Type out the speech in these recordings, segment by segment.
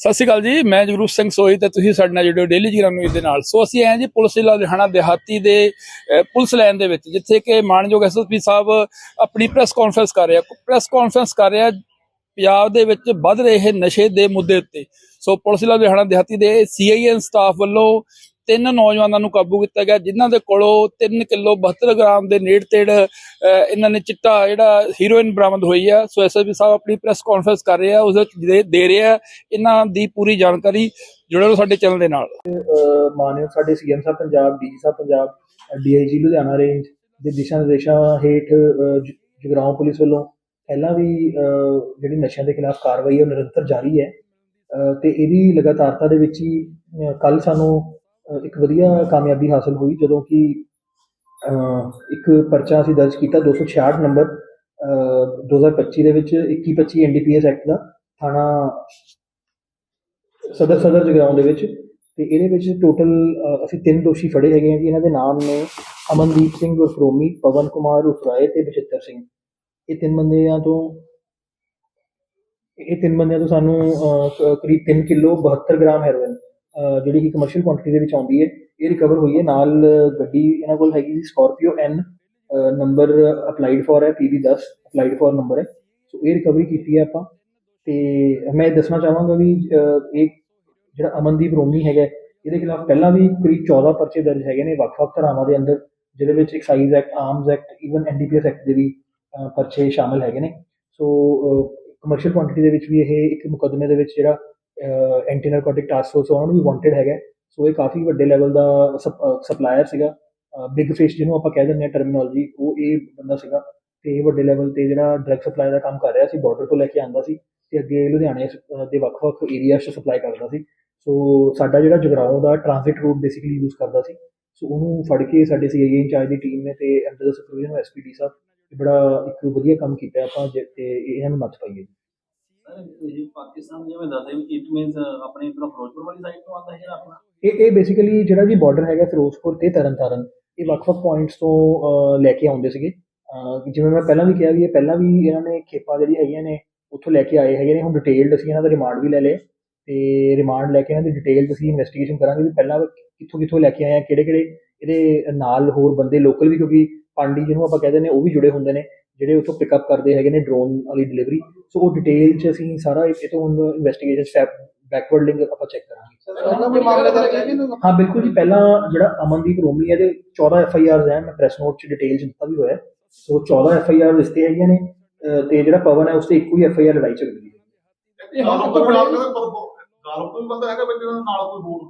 ਸਤਿ ਸ਼੍ਰੀ ਅਕਾਲ ਜੀ, ਮੈਂ ਜਗਰੂਪ ਸਿੰਘ ਸੋਈ ਤੇ ਤੁਸੀਂ ਸਾਡੇ ਨਾਲ ਜੁੜਿਓ ਡੇਲੀ ਜਗਰਾਮ ਨਿਊਜ਼ ਦੇ ਨਾਲ। ਸੋ ਅਸੀਂ ਆਏ ਜੀ, ਪੁਲਿਸ ਜ਼ਿਲ੍ਹਾ ਲੁਧਿਆਣਾ, ਦਿਹਾਤੀ ਦੇ ਪੁਲਿਸ ਲਾਈਨ ਦੇ ਵਿੱਚ, ਜਿੱਥੇ ਕਿ ਮਾਨਯੋਗ ਐਸਐਸਪੀ ਸਾਹਿਬ ਆਪਣੀ ਪ੍ਰੈਸ ਕਾਨਫਰੰਸ ਕਰ ਰਿਹਾ। ਪ੍ਰੈਸ ਕਾਨਫਰੰਸ ਕਰ ਰਿਹਾ, ਪੰਜਾਬ ਦੇ ਵਿੱਚ ਵੱਧ ਰਹੇ ਨਸ਼ੇ ਦੇ ਮੁੱਦੇ ਉੱਤੇ। ਸੋ ਪੁਲਿਸ ਜ਼ਿਲ੍ਹਾ ਲੁਧਿਆਣਾ, ਦਿਹਾਤੀ ਦੇ ਸੀਆਈਐਨ ਸਟਾਫ ਵੱਲੋਂ ਤਿੰਨ ਨੌਜਵਾਨਾਂ ਨੂੰ ਕਾਬੂ ਕੀਤਾ ਗਿਆ ਜਿਨ੍ਹਾਂ ਦੇ ਕੋਲੋਂ 3 ਕਿਲੋ 72 ਗ੍ਰਾਮ ਦੇ ਨੇੜ ਤੇੜ ਇਹਨਾਂ ਨੇ ਚਿੱਟਾ ਜਿਹੜਾ ਹੀਰੋਇਨ ਬਰਾਮਦ ਹੋਈ ਆ। ਸੋ ਐਸਐਸਪੀ ਸਾਹਿਬ ਆਪਣੀ ਪ੍ਰੈਸ ਕਾਨਫਰੰਸ ਕਰ ਰਹੇ ਆ ਉਸ ਵਿੱਚ ਦੇ- ਰਹੇ ਆ। ਇਹਨਾਂ ਦੀ ਪੂਰੀ ਜਾਣਕਾਰੀ ਜੁੜੇ ਰਹੋ ਸਾਡੇ ਚੈਨਲ ਦੇ ਨਾਲ। ਮਾਨਯੋਗ ਸਾਡੇ ਸੀਐਮ ਸਾਹਿਬ ਪੰਜਾਬ ਡੀ ਸਾਹਿਬ ਪੰਜਾਬ ਡੀਆਈਜੀ ਲੁਧਿਆਣਾ ਰੇਂਜ ਦੇ ਦਿਸ਼ਾ ਨਿਰਦੇਸ਼ਾਂ ਹੇਠ ਅਹ, ਜਗਰਾਉਂ ਪੁਲਿਸ ਵੱਲੋਂ ਪਹਿਲਾਂ ਵੀ ਅਹ, ਜਿਹੜੀ ਨਸ਼ਿਆਂ ਦੇ ਖਿਲਾਫ ਕਾਰਵਾਈ ਹੈ ਉਹ ਨਿਰੰਤਰ ਜਾਰੀ ਹੈ। ਅਹ, ਤੇ ਇਹਦੀ ਲਗਾਤਾਰਤਾ ਦੇ ਵਿੱਚ ਹੀ ਕੱਲ ਸਾਨੂੰ ਇੱਕ ਵਧੀਆ ਕਾਮਯਾਬੀ ਹਾਸਲ ਹੋਈ ਜਦੋਂ ਕਿ ਇੱਕ ਪਰਚਾ ਅਸੀਂ ਦਰਜ ਕੀਤਾ 266 ਨੰਬਰ ਅਹ, 2025 ਦੇ ਵਿੱਚ 2125 ਐਨਡੀਪੀਐਸ ਐਕਟ ਦਾ ਥਾਣਾ ਸਦਰ ਸਦਰ ਜਗਰਾਉਂ ਦੇ ਵਿੱਚ। ਤੇ ਇਹਦੇ ਵਿੱਚ ਟੋਟਲ ਅਸੀਂ ਤਿੰਨ ਦੋਸ਼ੀ ਫੜੇ ਹੈਗੇ ਆ ਜੀ। ਇਹਨਾਂ ਦੇ ਨਾਮ ਨੇ ਅਮਨਦੀਪ ਸਿੰਘ ਉਰਫ ਰੋਮੀ ਪਵਨ ਕੁਮਾਰ ਉਰਫ ਰਾਏ ਤੇ ਬਚਿੱਤਰ ਸਿੰਘ। ਇਹ ਤਿੰਨ ਬੰਦਿਆਂ ਤੋਂ ਇਹ ਤਿੰਨ ਬੰਦਿਆਂ ਤੋਂ ਸਾਨੂੰ ਕਰੀਬ 3 ਕਿਲੋ 72 ਗ੍ਰਾਮ ਹੈਰੋਇਨ ਜਿਹੜੀ ਕਿ ਕਮਰਸ਼ੀਅਲ ਕੁਆਂਟੀਟੀ ਦੇ ਵਿੱਚ ਆਉਂਦੀ ਹੈ, ਇਹ ਰਿਕਵਰ ਹੋਈ ਹੈ। ਨਾਲ ਗੱਡੀ ਇਹਨਾਂ ਕੋਲ ਹੈਗੀ ਜੀ Scorpio N number applied for ਹੈ PB 10 ਅਪਲਾਈਡ ਫॉर ਨੰਬਰ ਹੈ। ਸੋ ਇਹ ਰਿਕਵਰੀ ਕੀਤੀ ਹੈ ਆਪਾਂ। ਤੇ ਮੈਂ ਦੱਸਣਾ ਚਾਹਾਂਗਾ ਵੀ ਇਹ ਜਿਹੜਾ ਅਮਨਦੀਪ ਰੋਮੀ ਹੈਗਾ, ਇਹਦੇ ਖਿਲਾਫ ਪਹਿਲਾਂ ਵੀ ਕਰੀਬ 14 ਪਰਚੇ ਦਰਜ ਹੈਗੇ ਨੇ ਵੱਖ-ਵੱਖ ਧਾਰਾਵਾਂ ਦੇ ਅੰਦਰ, ਜਿਹਦੇ ਵਿੱਚ excise act arms act even NDPS act ਦੇ ਵੀ ਪਰਚੇ ਸ਼ਾਮਲ ਹੈਗੇ ਨੇ। ਸੋ ਕਮਰਸ਼ੀਅਲ ਕੁਆਂਟੀਟੀ ਦੇ ਵਿੱਚ ਵੀ ਇਹ ਇੱਕ ਮੁਕੱਦਮੇ ਦੇ ਵਿੱਚ ਜਿਹੜਾ ਐਂਟੀ ਨਾਰਕੋਟਿਕ ਟਾਸਕ ਫੋਰਸ ਉਹਨਾਂ ਨੂੰ ਵੀ ਵਾਂਟਡ ਹੈਗਾ। ਸੋ ਇਹ ਕਾਫੀ ਵੱਡੇ ਲੈਵਲ ਦਾ ਸਪਲਾਇਰ ਸੀਗਾ। ਬਿਗ ਫਿਸ਼ ਜਿਹਨੂੰ ਆਪਾਂ ਕਹਿ ਦਿੰਦੇ ਹਾਂ ਟਰਮੀਨੋਲੋਜੀ ਉਹ ਇਹ ਬੰਦਾ ਸੀਗਾ। ਤੇ ਇਹ ਵੱਡੇ ਲੈਵਲ ਤੇ ਜਿਹੜਾ ਡਰੱਗ ਸਪਲਾਈ ਦਾ ਕੰਮ ਕਰ ਰਿਹਾ ਸੀ ਬਾਰਡਰ ਤੋਂ ਲੈ ਕੇ ਆਂਦਾ ਸੀ। ਤੇ ਅੱਗੇ ਲੁਧਿਆਣੇ ਦੇ ਵੱਖ-ਵੱਖ ਏਰੀਆਜ਼ 'ਚ ਸਪਲਾਈ ਕਰਦਾ ਸੀ। ਸੋ ਸਾਡਾ ਜਿਹੜਾ ਜਗਰਾਉਂ ਦਾ ਟ੍ਰਾਂਜ਼ਿਟ ਰੂਟ ਬੇਸਿਕਲੀ ਯੂਜ਼ ਕਰਦਾ ਸੀ। ਸੋ ਉਹਨੂੰ ਫੜ ਕੇ ਸਾਡੇ ਸੀਆਈਏ ਇੰਚਾਰਜ ਦੀ ਟੀਮ ਨੇ ਤੇ ਅੰਡਰ ਦਾ ਸੁਪਰਵਿਜ਼ਨ ਐਸਪੀਡੀ ਸਾਹਿਬ, ਇਹ ਬੜਾ ਇੱਕ ਵਧੀਆ ਕੰਮ ਕੀਤਾ ਆਪਾਂ, ਜੇ- ਤੇ ਇਹਨਾਂ ਨੂੰ ਨੱਥ ਪਾਈਏ ਇਹ ਪਾਕਿਸਤਾਨ ਜਿਵੇਂ ਦੱਸਦੇ ਵੀ ਇਟ ਮੀਨਸ ਆਪਣੇ ਇਧਰੋਂ ਫਿਰੋਜ਼ਪੁਰ ਵਾਲੀ ਸਾਈਡ ਤੋਂ ਆਉਂਦਾ ਹੈ ਆਪਣਾ? ਇਹ ਇਹ ਬੇਸਿਕਲੀ ਜਿਹੜਾ ਜੀ ਬਾਰਡਰ ਹੈਗਾ ਫਿਰੋਜ਼ਪੁਰ ਤੇ ਤਰਨਤਾਰਨ, ਇਹ ਵੱਖ-ਵੱਖ ਪੁਆਇੰਟਸ ਤੋਂ ਲੈ ਕੇ ਆਉਂਦੇ ਸੀਗੇ। ਜਿਵੇਂ ਮੈਂ ਪਹਿਲਾਂ ਵੀ ਕਿਹਾ ਵੀ ਇਹ ਪਹਿਲਾਂ ਵੀ ਇਹਨਾਂ ਨੇ ਖੇਪਾਂ ਜਿਹੜੀ ਹੈਗੀਆਂ ਨੇ, ਉੱਥੋਂ ਲੈ ਕੇ ਆਏ ਹੈਗੇ ਨੇ। ਹੁਣ ਡਿਟੇਲਡ ਅਸੀਂ ਇਹਨਾਂ ਦਾ ਰਿਮਾਂਡ ਵੀ ਲੈ ਲਏ ਤੇ ਰਿਮਾਂਡ ਲੈ ਕੇ ਇਹਨਾਂ ਦੀ ਡਿਟੇਲਡ ਅਸੀਂ ਇਨਵੈਸਟੀਗੇਸ਼ਨ ਕਰਾਂਗੇ ਵੀ ਪਹਿਲਾਂ ਕਿੱਥੋਂ ਕਿੱਥੋਂ ਲੈ ਕੇ ਆਏ ਆ ਕਿਹੜੇ ਕਿਹੜੇ ਇਹਦੇ ਨਾਲ ਹੋਰ ਬੰਦੇ ਲੋਕਲ ਵੀ, ਕਿਉਂਕਿ ਪਾਂਡੀ ਜਿਹਨੂੰ ਆਪਾਂ ਕਹਿੰਦੇ ਨੇ ਉਹ ਵੀ ਜੁੜੇ ਹੁੰਦੇ ਨੇ। ਜਿਹੜੇ ਉੱਥੋਂ ਪਿਕਅਪ ਕਰਦੇ ਹੈਗੇ ਨੇ ਡਰੋਨ ਵਾਲੀ ਡਿਲੀਵਰੀ ਸੋ ਉਹ ਡਿਟੇਲ 'ਚ ਅਸੀਂ ਸਾਰਾ ਇਹ ਤੋਂ ਹੁਣ ਇਨਵੈਸਟੀਗੇਸ਼ਨ ਸਟੈਪ ਬੈਕਵਰਡ ਲਿੰਕ ਆਪਾਂ ਚੈੱਕ ਕਰਾਂਗੇ। ਉਹਨਾਂ ਦੇ ਮਾਮਲੇ ਦਰਜ ਹੈ ਕਿ ਹਾਂ ਬਿਲਕੁਲ ਜੀ ਪਹਿਲਾਂ ਜਿਹੜਾ ਅਮਨਦੀਪ ਰੋਮੀ ਹੈ ਦੇ 14 ਐਫ ਆਈ ਆਰਸ ਹੈ ਮੈਂ ਪ੍ਰੈਸ ਨੋਟ ਚ ਡਿਟੇਲ ਚ ਦਿੱਤਾ ਵੀ ਹੋਇਆ। ਸੋ 14 ਐਫ ਆਈ ਆਰ ਲਿਸਤੇ ਹੈਗੀਆਂ ਨੇ ਤੇ ਜਿਹੜਾ ਪਵਨ ਹੈ ਉਸ ਤੇ ਇੱਕੋ ਹੀ ਐਫ ਆਈ ਆਰ ਲੜਾਈ ਦੀ ਹੈ। ਇਹ ਹਾਲਤ ਤੋਂ ਬਣਾ ਕੇ ਤੋਂ ਵੀ ਬੰਦਾ ਹੈਗਾ ਬੱਚੇ ਦਾ ਨਾਲ ਕੋਈ ਹੋਰ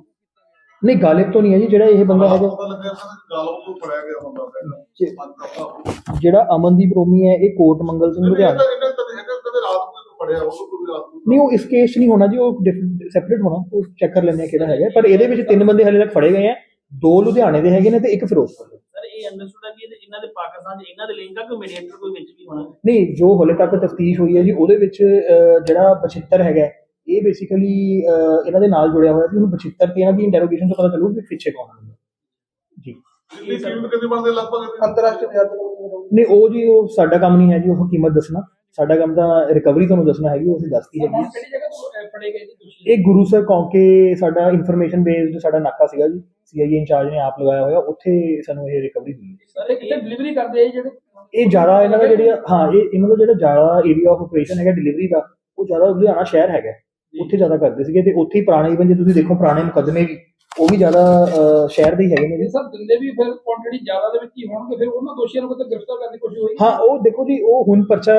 ਨਹੀਂ ਗਾਲਿਬ ਤੋਂ ਨਹੀਂ ਹੈ ਜੀ ਜਿਹੜਾ ਇਹ ਬੰਦਾ ਹੈਗਾ ਪਤਾ ਲੱਗਿਆ ਕਿ ਗਾਲਬ ਤੋਂ ਫੜਿਆ ਗਿਆ ਬੰਦਾ ਪਹਿਲਾਂ ਜਿਹੜਾ ਅਮਨਦੀਪ ਰੋਮੀ ਹੈ ਇਹ ਕੋਟ ਮੰਗਲ ਸਿੰਘ ਲੁਧਿਆਣਾ। ਇਹਨੇ ਕਦੇ ਹੈਗਾ ਕਦੇ ਰਾਤ ਨੂੰ ਕੋਈ ਫੜਿਆ ਉਹ ਤੋਂ ਵੀ ਰਾਤ ਨੂੰ ਨਹੀਂ ਉਹ ਇਸ ਕੇਸ 'ਚ ਨਹੀਂ ਹੋਣਾ ਜੀ ਉਹ ਸੈਪਰੇਟ ਹੋਣਾ ਉਹ ਚੈੱਕ ਕਰ ਲੈਂਦੇ ਆ ਕਿਹੜਾ ਹੈਗਾ। ਪਰ ਇਹਦੇ ਵਿੱਚ ਤਿੰਨ ਬੰਦੇ ਹਲੇ ਤੱਕ ਫੜੇ ਗਏ ਆ। ਦੋ ਲੁਧਿਆਣੇ ਦੇ ਹੈਗੇ ਨੇ ਤੇ ਇੱਕ ਫਿਰੋਜ਼ਪੁਰ ਦੇ। ਸਰ ਇਹ ਅੰਡਰਸਟੂਡ ਹੈ ਕਿ ਇਹਦੇ- ਇਹਨਾਂ ਦੇ ਪਾਕਿਸਤਾਨ 'ਚ ਇਹਨਾਂ ਦੇ ਲਿੰਕ ਆ ਕਿ ਮੀਡੀਏਟਰ ਕੋਈ ਵਿੱਚ ਵੀ ਹੋਣਾ। ਨਹੀਂ ਜੋ ਹਲੇ ਤੱਕ ਤਫਤੀਸ਼ ਹੋਈ ਹੈ ਜੀ ਉਹਦੇ ਵਿੱਚ ਅਹ, ਜਿਹੜਾ 75 ਹੈਗਾ ਇਹ ਬੇਸਿਕਲੀ ਇਹਨਾਂ ਦੇ ਨਾਲ ਜੁੜਿਆ ਹੋਇਆ ਸੀ ਉਹਨੂੰ 75 ਤੇ ਇਹਨਾਂ ਦੀ ਇੰਟਰੋਗੇਸ਼ਨ ਤੋਂ ਪਤਾ ਚੱਲੂ ਕਿ ਪਿੱਛੇ ਕੌਣ ਹੈ ਜੀ। ਇਹ ਕੀਮਤ ਕਿੰਨੇ ਬਣਦੇ ਲਗਭਗ? ਅੰਤਰਰਾਸ਼ਟਰੀ ਨਹੀਂ ਉਹ ਜੀ ਉਹ ਸਾਡਾ ਕੰਮ ਨਹੀਂ ਹੈ ਜੀ ਉਹ ਕੀਮਤ ਦੱਸਣਾ। ਸਾਡਾ ਕੰਮ ਤਾਂ ਰਿਕਵਰੀ ਤੁਹਾਨੂੰ ਦੱਸਣਾ ਹੈਗੀ ਉਹ ਅਸੀਂ ਦੱਸਤੀ ਹੈਗੀ ਇਹ ਗੁਰੂ ਸਰ ਕੌਂਕੇ ਸਾਡਾ ਇਨਫੋਰਮੇਸ਼ਨ ਬੇਸਡ ਸਾਡਾ ਨਾਕਾ ਸੀਗਾ ਜੀ। ਸੀਆਈਏ ਇੰਚਾਰਜ ਨੇ ਆਪ ਲਗਾਇਆ ਹੋਇਆ ਉੱਥੇ ਸਾਨੂੰ ਇਹ ਰਿਕਵਰੀ ਹੋਈ। ਸਰ ਇਹ ਕਿਤੇ ਡਿਲੀਵਰੀ ਕਰਦੇ ਆ ਜਿਹੜੇ? ਇਹ ਜ਼ਿਆਦਾ ਇਹਨਾਂ ਦਾ ਜਿਹੜੀ ਹਾਂ ਇਹ ਇਹਨਾਂ ਦਾ ਜਿਹੜਾ ਜ਼ਿਆਦਾ ਏਰੀਆ ਆਫ ਆਪਰੇਸ਼ਨ ਹੈਗਾ ਡਿਲੀਵਰੀ ਦਾ ਉਹ ਜ਼ਿਆਦਾ ਲੁਧਿਆਣਾ ਸ਼ਹਿਰ ਹੈਗਾ। ਉੱਥੇ ਜ਼ਿਆਦਾ ਕਰਦੇ ਸੀਗੇ ਤੇ ਉੱਥੇ ਹੀ ਪੁਰਾਣੇ ਇਵਨ ਜੇ ਤੁਸੀਂ ਦੇਖੋ ਪੁਰਾਣੇ ਮੁਕੱਦਮੇ ਵੀ ਉਹ ਵੀ ਜ਼ਿਆਦਾ ਸ਼ਹਿਰ ਦੇ ਹੀ ਹੈਗੇ ਨੇ ਸਭ ਦਿੰਦੇ ਵੀ ਫਿਰ ਕੁਆਂਟੀਟੀ ਜ਼ਿਆਦਾ ਦੇ ਵਿੱਚ ਹੀ ਹੋਣਗੇ ਫਿਰ ਉਹਨਾਂ ਦੋਸ਼ੀਆਂ ਨੂੰ ਕਿਤੇ ਗ੍ਰਿਫਤਾਰ ਕਰਨ ਦੀ ਕੋਸ਼ਿਸ਼ ਹੋਈ ਹਾਂ ਉਹ ਦੇਖੋ ਜੀ ਉਹ ਹੁਣ ਪਰਚਾ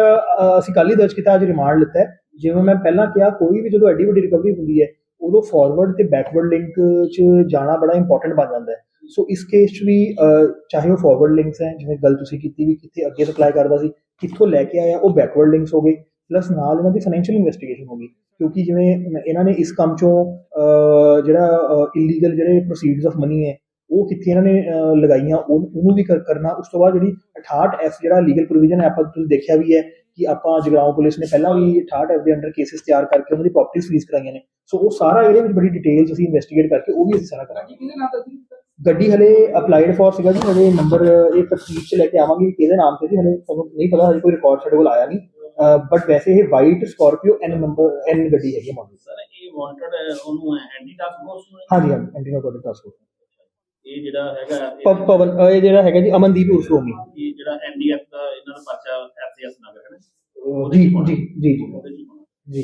ਅਸੀਂ ਕੱਲ ਹੀ ਦਰਜ ਕੀਤਾ ਅੱਜ ਰਿਮਾਂਡ ਲਿੱਤਾ ਜਿਵੇਂ ਮੈਂ ਪਹਿਲਾਂ ਕਿਹਾ ਕੋਈ ਵੀ ਜਦੋਂ ਐਡੀ ਵੱਡੀ ਰਿਕਵਰੀ ਹੁੰਦੀ ਹੈ ਉਦੋਂ ਫਾਰਵਰਡ ਤੇ ਬੈਕਵਰਡ ਲਿੰਕ 'ਚ ਜਾਣਾ ਬੜਾ ਇੰਪੋਰਟੈਂਟ ਬਣ ਜਾਂਦਾ ਹੈ। ਸੋ ਇਸ ਕੇਸ 'ਚ ਵੀ ਚਾਹੇ ਉਹ ਫਾਰਵਰਡ ਲਿੰਕਸ ਹੈ ਜਿਵੇਂ ਗੱਲ ਤੁਸੀਂ ਕੀਤੀ ਵੀ ਕਿੱਥੇ ਅੱਗੇ ਸਪਲਾਈ ਕਰਦਾ ਸੀ ਕਿੱਥੋਂ ਲੈ ਕੇ ਆਇਆ ਉਹ ਬੈਕਵਰਡ ਲਿੰਕਸ ਹੋ ਗਏ। ਪਲੱਸ ਨਾਲ ਇਹਨਾਂ ਦੀ ਫਾਈਨੈਂਸ਼ੀਅਲ ਇਨਵੈਸਟੀਗੇਸ਼ਨ ਹੋ ਗਈ ਕਿਉਂਕਿ ਜਿਵੇਂ ਇਹਨਾਂ ਨੇ ਇਸ ਕੰਮ 'ਚੋਂ ਜਿਹੜਾ ਇਲੀਗਲ ਜਿਹੜੇ ਪ੍ਰੋਸੀਡਸ ਆਫ ਮਨੀ ਹੈ ਉਹ ਕਿੱਥੇ ਇਹਨਾਂ ਨੇ ਲਗਾਈਆਂ ਉਹ- ਉਹਨੂੰ ਵੀ ਕਰ- ਕਰਨਾ ਉਸ ਤੋਂ ਬਾਅਦ ਜਿਹੜੀ 68 ਐਫ ਜਿਹੜਾ ਲੀਗਲ ਪ੍ਰੋਵੀਜ਼ਨ ਹੈ ਆਪਾਂ ਤੁਸੀਂ ਦੇਖਿਆ ਵੀ ਹੈ ਕਿ ਆਪਾਂ ਜਗਰਾਉਂ ਪੁਲਿਸ ਨੇ ਪਹਿਲਾਂ ਵੀ 68 ਐਫ ਦੇ ਅੰਡਰ ਕੇਸਿਸ ਤਿਆਰ ਕਰਕੇ ਉਹਨਾਂ ਦੀ ਪ੍ਰਾਪਰਟੀਆਂ ਫ੍ਰੀਜ਼ ਕਰਾਈਆਂ ਨੇ। ਸੋ ਉਹ ਸਾਰਾ ਇਹਦੇ ਵਿੱਚ ਬੜੀ ਡਿਟੇਲ ਅਸੀਂ ਇਨਵੈਸਟੀਗੇਟ ਕਰਕੇ ਉਹ ਵੀ ਅਸੀਂ ਸਾਰਾ ਕਰਾਂਗੇ। ਕਿਹਦੇ ਨਾਂ ਦਾ ਸੀ ਗੱਡੀ ਹਲੇ ਅਪਲਾਈਡ ਫॉर ਸੀਗਾ ਜੀ ਹਲੇ ਨੰਬਰ ਇਹ ਤਫਸੀਲ ਚ ਲੈ ਕੇ ਆਵਾਂਗੇ ਕਿਹਦੇ ਨਾਮ ਤੇ ਸੀ ਹਲੇ ਸਾਨੂੰ ਨਹੀਂ ਪਤਾ ਹਲੇ ਕੋਈ ਰਿਕਾਰਡ ਸਾਡੇ ਕੋਲ ਆਇਆ ਨਹੀਂ। ਬਟ ਵੈਸੇ ਇਹ white Scorpio N number N ਗੱਡੀ ਹੈਗੀ ਮਾਡਲ ਸਰ ਇਹ ਵਾਂਟਡ ਉਹਨੂੰ ਐਂਟੀ ਟਾਸਕ ਫੋਰਸ? ਹਾਂਜੀ ਹਾਂਜੀ ਐਂਟੀ ਟਾਸਕ ਫੋਰਸ ਇਹ ਜਿਹੜਾ ਹੈਗਾ ਪਵਨ ਇਹ ਜਿਹੜਾ ਹੈਗਾ ਜੀ ਅਮਨਦੀਪ ਉਰਫ ਰੋਮੀ। ਇਹ ਜਿਹੜਾ ਐਨਡੀਐਫ ਦਾ ਇਹਨਾਂ ਦਾ ਪਰਚਾ ਐਫਸੀਐਸ ਨਗਰ ਹੈ ਨਾ? ਜੀ ਜੀ ਜੀ। ਜੀ।